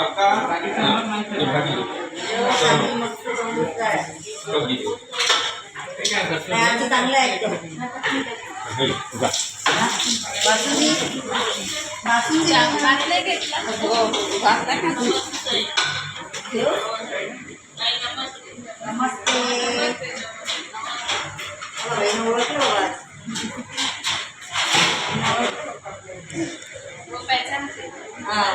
आता हे भाजी कमी देऊ. आमचं चांगलं आहे हे, जा. बासुंदी बासुंदी हो. नमस्ते बहीण ओळखलं बघा. हाँ,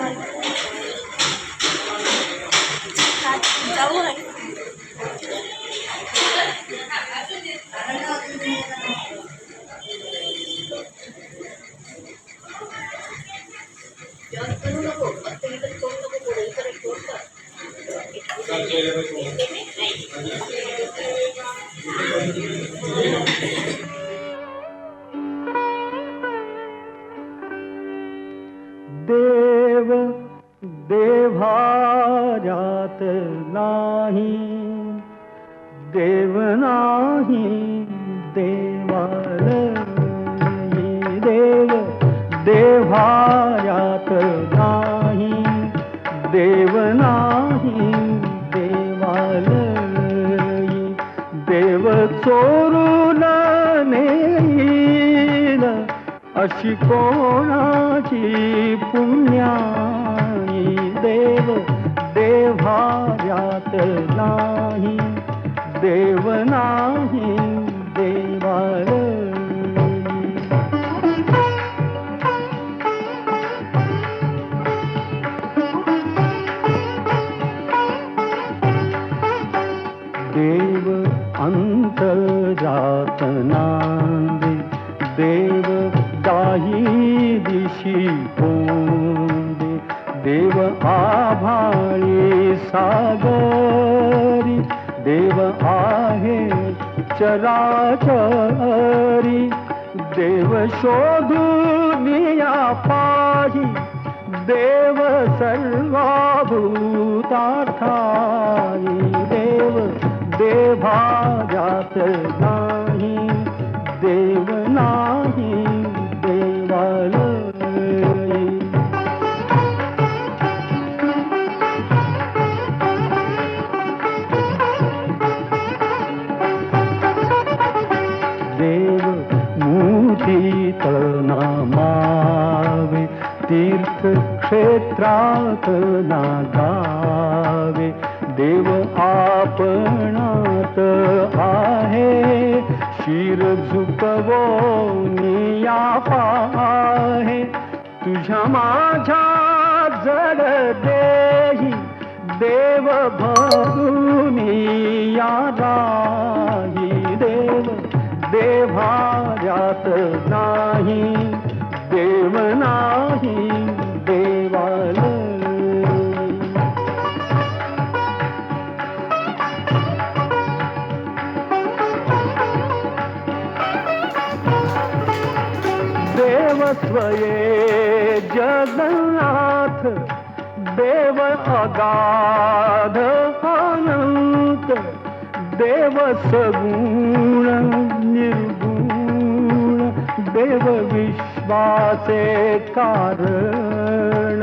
देव देव्हार्यात नाही देव नाही देवाल देव देव्हार्यात नाही देव नाही चोरून नेईल अशी कोणाची पुण्याई देव देव्हार्यात नाही. देव नाही देवा नांदे देव दाही दिशी पोंदे देव आभाळी सागरी देव आहे चराचरी. देव शोधूनिया पाही देव सर्वाभूतार्थाई देव देभाजात नाही नामावे तीर्थक्षेत्रात नागावे. देव आपणात आहे. शिर झुकवो निया पाहे. तुझ्या माझ्या जड देही देव भरुनी या राही. देव देभार्यात नाही. स्वये जगन्नाथ देव अगाध अनंत देव सगुण निर्गुण देव विश्वासे कारण।